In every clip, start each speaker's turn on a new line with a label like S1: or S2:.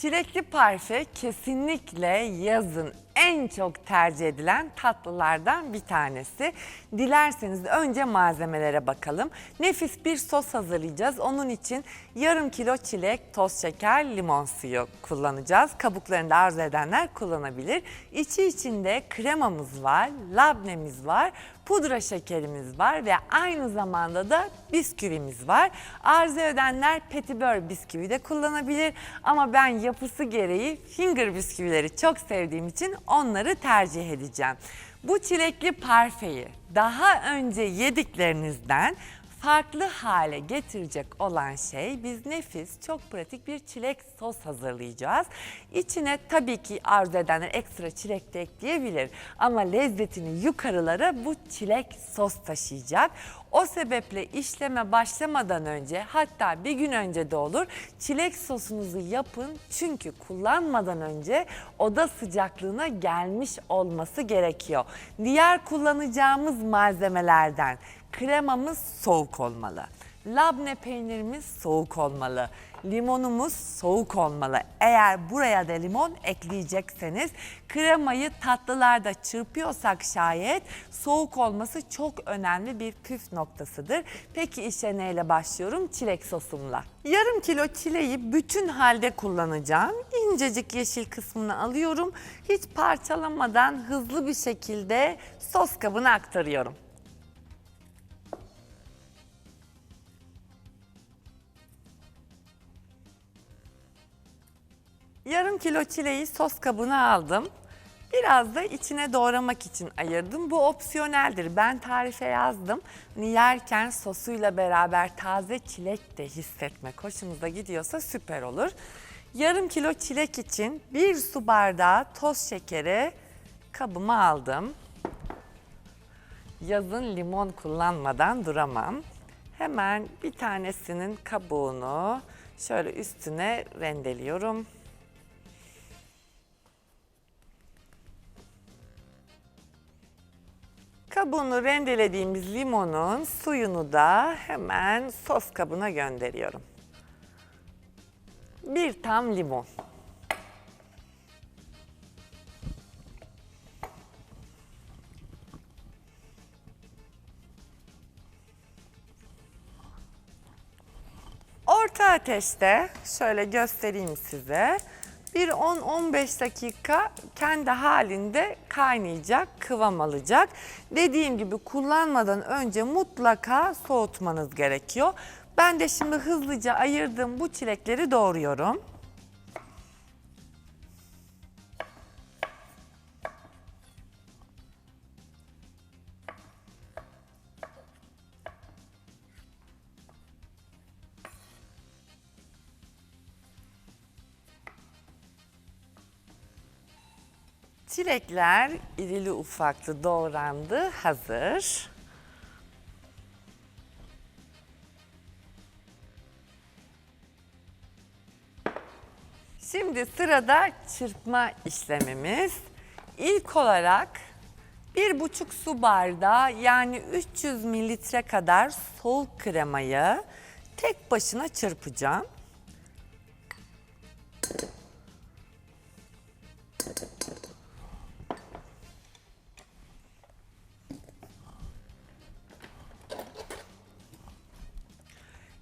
S1: Çilekli parfe kesinlikle yazın en çok tercih edilen tatlılardan bir tanesi. Dilerseniz önce malzemelere bakalım. Nefis bir sos hazırlayacağız. Onun için yarım kilo çilek, toz şeker, limon suyu kullanacağız. Kabuklarını da arzu edenler kullanabilir. İçi içinde kremamız var, labnemiz var, pudra şekerimiz var ve aynı zamanda da bisküvimiz var. Arzu edenler petibör bisküvi de kullanabilir ama ben yapısı gereği finger bisküvileri çok sevdiğim için onları tercih edeceğim. Bu çilekli parfeyi daha önce yediklerinizden farklı hale getirecek olan şey biz nefis çok pratik bir çilek sos hazırlayacağız. İçine tabii ki arzu edenler ekstra çilek de ekleyebilir ama lezzetini yukarılara bu çilek sos taşıyacak. O sebeple işleme başlamadan önce hatta bir gün önce de olur çilek sosunuzu yapın çünkü kullanmadan önce oda sıcaklığına gelmiş olması gerekiyor. Diğer kullanacağımız malzemelerden kremamız soğuk olmalı. Labne peynirimiz soğuk olmalı. Limonumuz soğuk olmalı. Eğer buraya da limon ekleyecekseniz kremayı tatlılarda çırpıyorsak şayet soğuk olması çok önemli bir püf noktasıdır. Peki işe neyle başlıyorum? Çilek sosumla. Yarım kilo çileği bütün halde kullanacağım. İncecik yeşil kısmını alıyorum. Hiç parçalamadan hızlı bir şekilde sos kabına aktarıyorum. Yarım kilo çileği sos kabına aldım. Biraz da içine doğramak için ayırdım. Bu opsiyoneldir. Ben tarife yazdım. Hani yerken sosuyla beraber taze çilek de hissetmek hoşunuza gidiyorsa süper olur. Yarım kilo çilek için bir su bardağı toz şekeri kabıma aldım. Yazın limon kullanmadan duramam. Hemen bir tanesinin kabuğunu şöyle üstüne rendeliyorum. Kabuğunu rendelediğimiz limonun suyunu da hemen sos kabına gönderiyorum. Bir tam limon. Orta ateşte şöyle göstereyim size. Bir 10-15 dakika kendi halinde kaynayacak, kıvam alacak. Dediğim gibi kullanmadan önce mutlaka soğutmanız gerekiyor. Ben de şimdi hızlıca ayırdığım bu çilekleri doğruyorum. Çilekler irili ufaklı doğrandı, hazır. Şimdi sırada çırpma işlemimiz. İlk olarak bir buçuk su bardağı yani 300 mililitre kadar soğuk kremayı tek başına çırpacağım.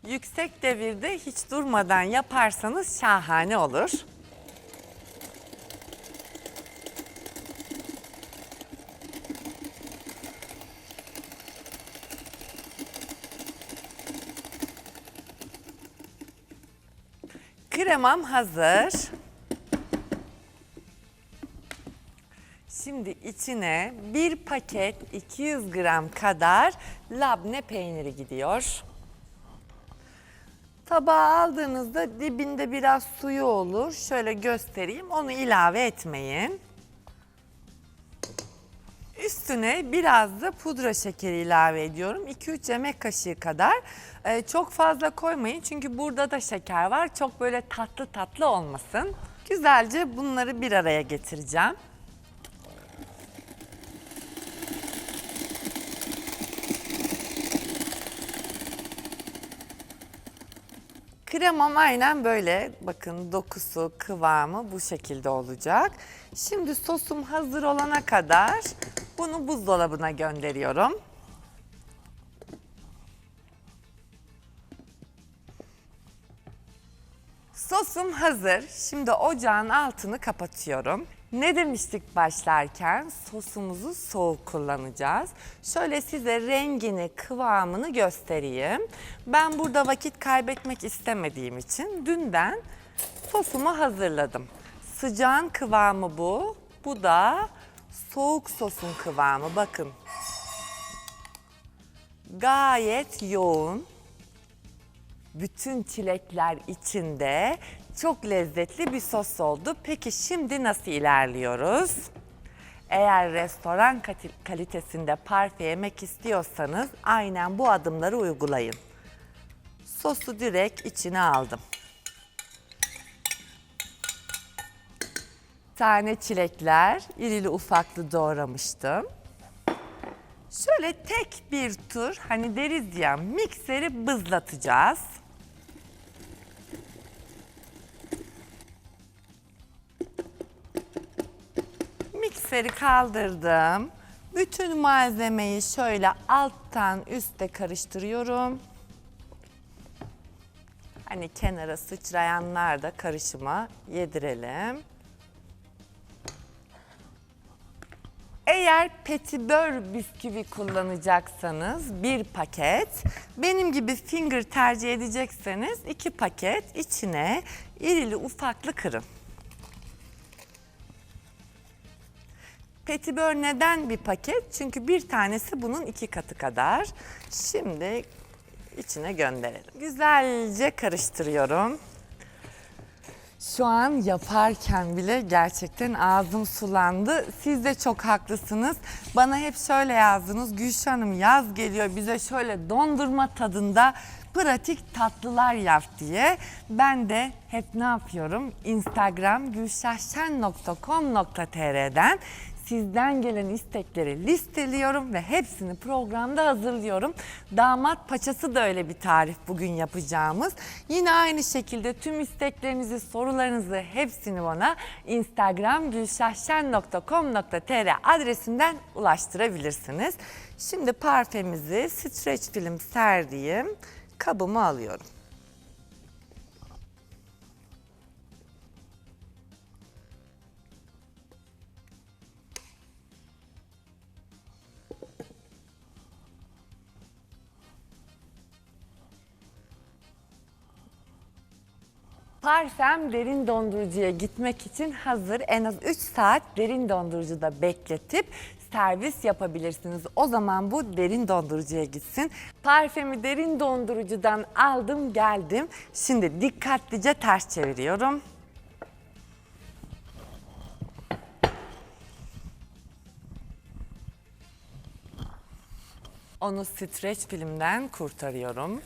S1: Yüksek devirde hiç durmadan yaparsanız şahane olur. Kremam hazır. Şimdi içine bir paket 200 gram kadar labne peyniri gidiyor. Tabağa aldığınızda dibinde biraz suyu olur. Şöyle göstereyim. Onu ilave etmeyin. Üstüne biraz da pudra şekeri ilave ediyorum. 2-3 yemek kaşığı kadar. Ee, çok fazla koymayın çünkü burada da şeker var. Çok böyle tatlı tatlı olmasın. Güzelce bunları bir araya getireceğim. Kremam aynen böyle. Bakın dokusu, kıvamı bu şekilde olacak. Şimdi sosum hazır olana kadar bunu buzdolabına gönderiyorum. Sosum hazır. Şimdi ocağın altını kapatıyorum. Ne demiştik başlarken? Sosumuzu soğuk kullanacağız. Şöyle size rengini, kıvamını göstereyim. Ben burada vakit kaybetmek istemediğim için dünden sosumu hazırladım. Sıcağın kıvamı bu. Bu da soğuk sosun kıvamı. Bakın. Gayet yoğun bütün çilekler içinde çok lezzetli bir sos oldu. Peki şimdi nasıl ilerliyoruz? Eğer restoran kalitesinde parfe yemek istiyorsanız aynen bu adımları uygulayın. Sosu direkt içine aldım. Tane çilekler irili ufaklı doğramıştım. Şöyle tek bir tur hani deriz ya mikseri bızlatacağız. Mikseri kaldırdım. Bütün malzemeyi şöyle alttan üste karıştırıyorum. Hani kenara sıçrayanlar da karışıma yedirelim. Eğer petibör bisküvi kullanacaksanız bir paket, benim gibi finger tercih edecekseniz iki paket içine irili ufaklı kırın. Petibör neden bir paket? Çünkü bir tanesi bunun iki katı kadar. Şimdi içine gönderelim. Güzelce karıştırıyorum. Şu an yaparken bile gerçekten ağzım sulandı. Siz de çok haklısınız. Bana hep şöyle yazdınız. Gülşah Hanım yaz geliyor bize şöyle dondurma tadında pratik tatlılar yap diye. Ben de hep ne yapıyorum? Instagram gülşahşen.com.tr'den sizden gelen istekleri listeliyorum ve hepsini programda hazırlıyorum. Damat paçası da öyle bir tarif bugün yapacağımız. Yine aynı şekilde tüm isteklerinizi, sorularınızı hepsini bana Instagram gülşahşen.com.tr adresinden ulaştırabilirsiniz. Şimdi parfemizi streç film serdiğim kabıma alıyorum. Parfem derin dondurucuya gitmek için hazır. En az 3 saat derin dondurucuda bekletip servis yapabilirsiniz. O zaman bu derin dondurucuya gitsin. Parfemi derin dondurucudan aldım geldim. Şimdi dikkatlice ters çeviriyorum. Onu streç filmden kurtarıyorum.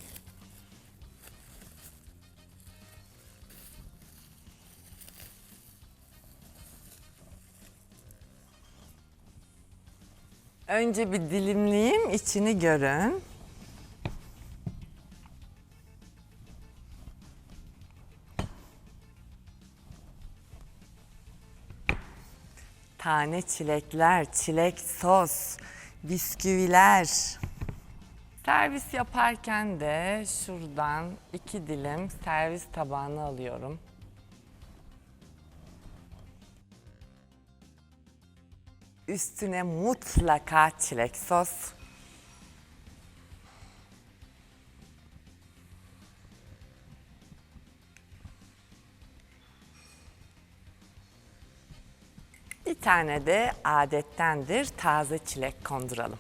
S1: Önce bir dilimleyeyim, içini görün. Tane çilekler, çilek sos, bisküviler. Servis yaparken de şuradan iki dilim servis tabağına alıyorum. Üstüne mutlaka çilek sos. Bir tane de adettendir taze çilek konduralım.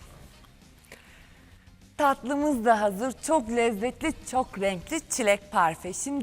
S1: Tatlımız da hazır. Çok lezzetli, çok renkli çilek parfe. Şimdi